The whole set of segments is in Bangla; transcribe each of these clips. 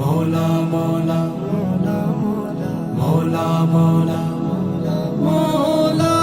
মৌলা মৌলা মৌলা মৌলা মৌলা মৌলা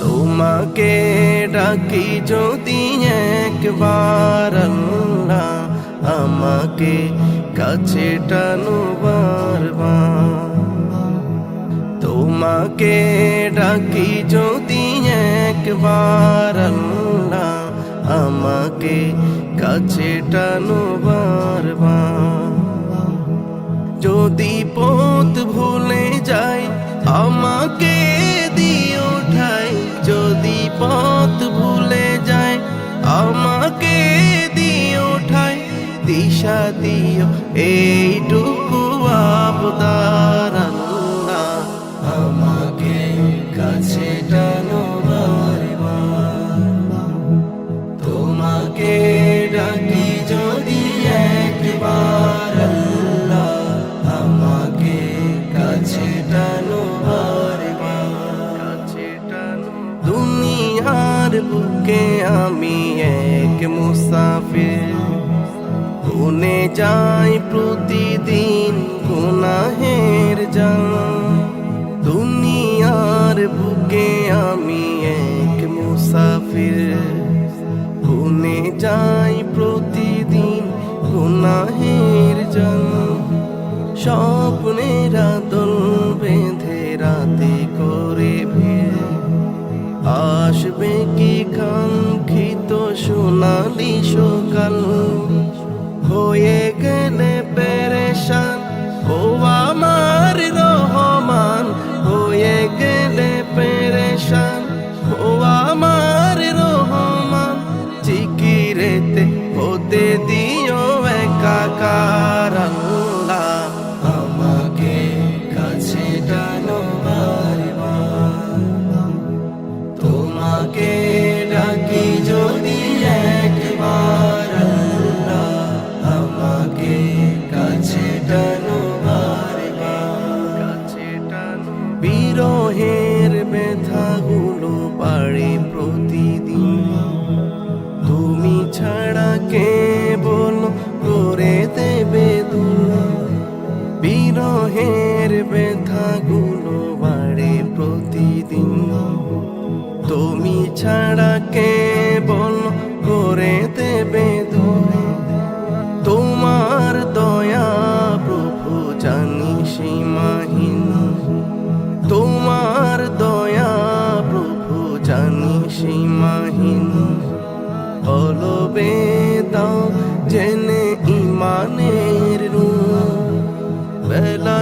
তোমাকে ডাকি যদি একবার আল্লাহ আমাকে কাছে টানো বারবার। তোমাকে ডাকি যদি একবার আল্লাহ আমাকে কাছে টানো যদি পথ ভুলে যাই, আমাকে দিও ঠাই। যদি পথ ভুলে যায় আমাকে দিও ঠাই। দিশা দিও, এইটুকু আবদার কাছে টানো বারবার তোমাকে ডাকি যদি একবার আমাকে কাছে টানো বুকে আমি এক মুসাফির। গুনে যাই প্রতিদিন গুনাহের জান যাই প্রতিদিন গুনাহের জল। স্বপ্নেরা দল বেঁধে রাতে করে ভিড়। আসবে কি কাঙ্ক্ষিত সোনালি সকাল? হয়ে বিরহের ব্যথাগুলো পারে প্রতিদিন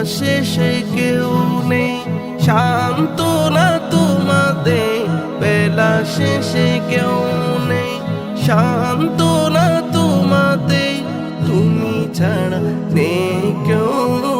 বেলা শেষে কেউ নেই। শান্ত না তোমাদের বেলা শেষে কেউ নেই। শান্ত না তোমাদের তুমি ছাড়া নেই কেউ।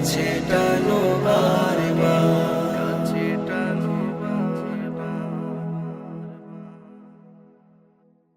আছে টানো।